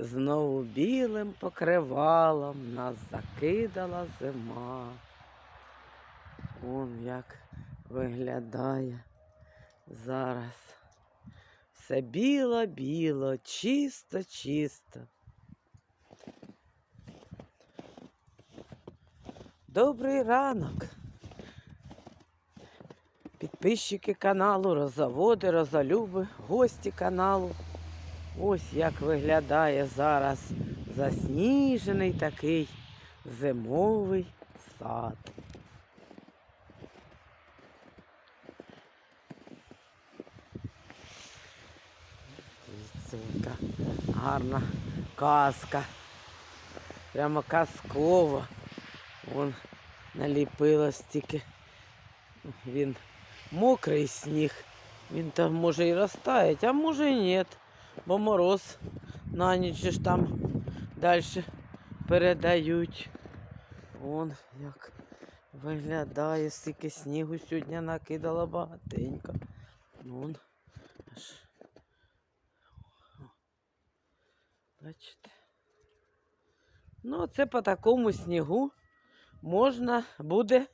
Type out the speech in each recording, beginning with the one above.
Знову білим покривалом нас закидала зима. Он як виглядає зараз. Все біло-біло, чисто-чисто. Добрий ранок. Підписчики каналу, роззаводи, розолюби, гості каналу. Ось як виглядає зараз засніжений такий зимовий сад. Дивіться, яка гарна казка. Прямо казкова. Вон наліпило стільки. Він мокрий сніг. Він там може і розтаять, а може і ні. Бо мороз на ніч ж там далі передають. Вон як виглядає, стільки снігу сьогодні накидало багатенько. Вон. Бачите? Ну, це по такому снігу можна буде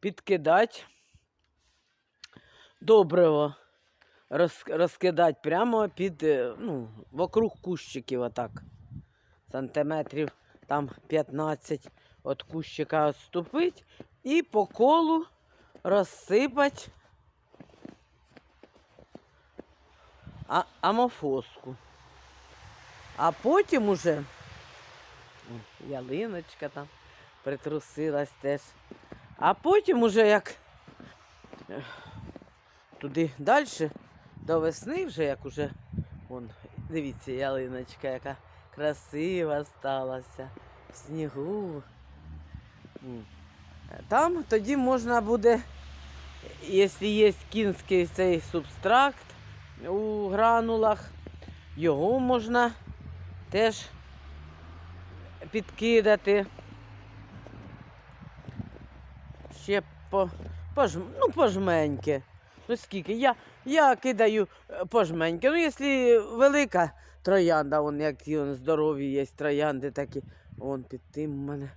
підкидати добриво розкидати прямо під, е, ну, вокруг кущиків отак. Сантиметрів там 15 від кущика відступить і по колу розсипати а, амофоску. А потім уже ялиночка там притрусилась теж. А потім уже як туди далі, до весни вже як уже, вон, дивіться, ялиночка, яка красива сталася в снігу. Там тоді можна буде, якщо є кінський цей субстракт у гранулах, його можна теж підкидати. Ще по, по, ну, пожменьки. Ну скільки? Я, я кидаю е, пожменьки. Ну, якщо велика троянда, вон, які вон, здорові є троянди такі, вон під тим у мене.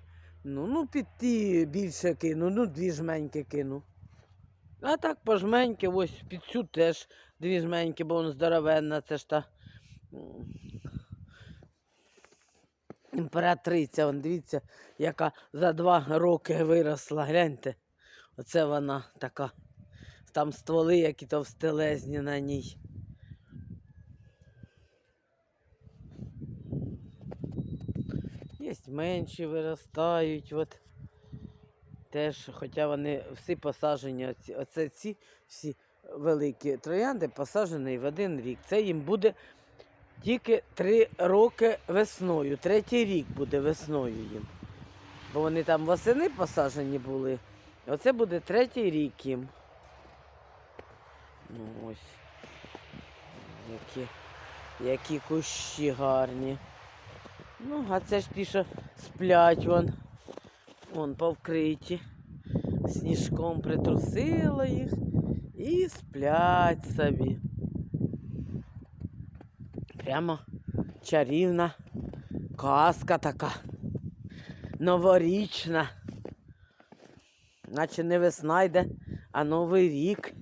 Ну, ну під ті більше кину, ну дві жменьки кину. А так пожменьки, ось під цю теж дві жменьки, бо вона здоровенна, це ж та. Імператриця, вон, дивіться, яка за два роки виросла. Гляньте. Оце вона така. Там стволи, які товстелезні на ній. Є менші виростають. От. Теж, хоча вони всі посаджені, оці, оце ці всі великі троянди посаджені в один рік. Це їм буде тільки три роки весною. Третій рік буде весною їм. Бо вони там восени посаджені були. Оце буде третій рік їм. Ну ось. Які, які кущі гарні. Ну, а це ж ті, що сплять вон. Вон повкриті. Сніжком притрусило їх і сплять собі. Прямо чарівна казка така. Новорічна. Наче не весна йде, а Новий рік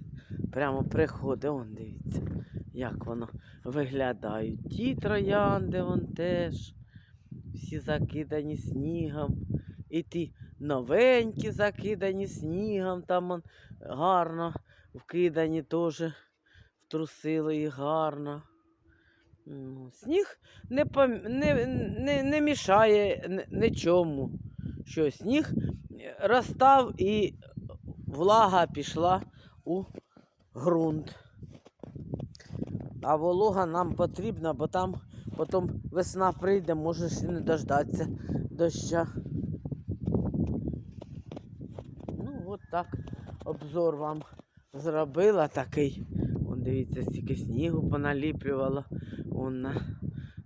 прямо приходить. Он дивіться, як воно виглядають. Ті троянди вон теж. Всі закидані снігом. І ті новенькі закидані снігом, там он гарно вкидані теж втрусило їх гарно. Ну, Сніг не, пом- не, не, не мішає нічому. Що сніг розстав і влага пішла у ґрунт. А волога нам потрібна, бо там потім весна прийде, можеш і не дождатися доща. Ну, от так обзор вам зробила такий. Вон дивіться, стільки снігу поналіплювало вон на,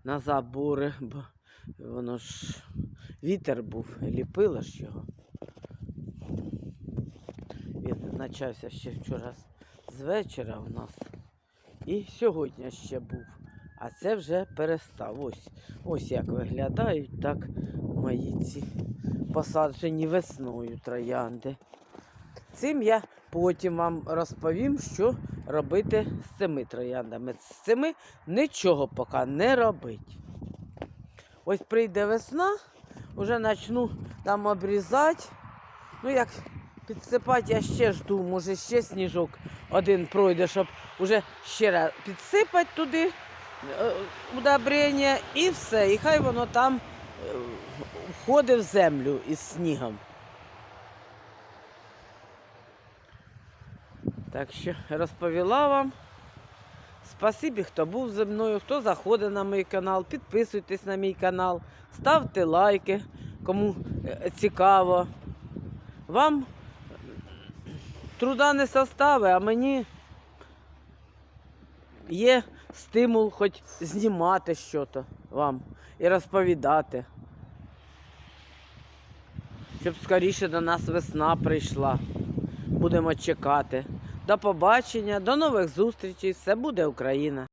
на забори, бо воно ж вітер був, ліпило ж його. Він почався ще вчора з- вечора у нас. І сьогодні ще був. А це вже перестав. Ось, ось як виглядають так мої ці посаджені весною троянди. Цим я потім вам розповім, що робити з цими трояндами. З цими нічого поки не робить. Ось прийде весна, вже почну там обрізати. Ну, як підсипати, я ще жду, може ще сніжок один пройде, щоб вже ще раз підсипати туди е, удобрення і все. І хай воно там е, входить в землю із снігом. Так що розповіла вам. Спасибі, хто був зі мною, хто заходить на мій канал, підписуйтесь на мій канал, ставте лайки, кому е, цікаво. Вам труда не состави, а мені є стимул хоч знімати щось вам і розповідати. Щоб скоріше до нас весна прийшла. Будемо чекати. До побачення, до нових зустрічей. Все буде Україна!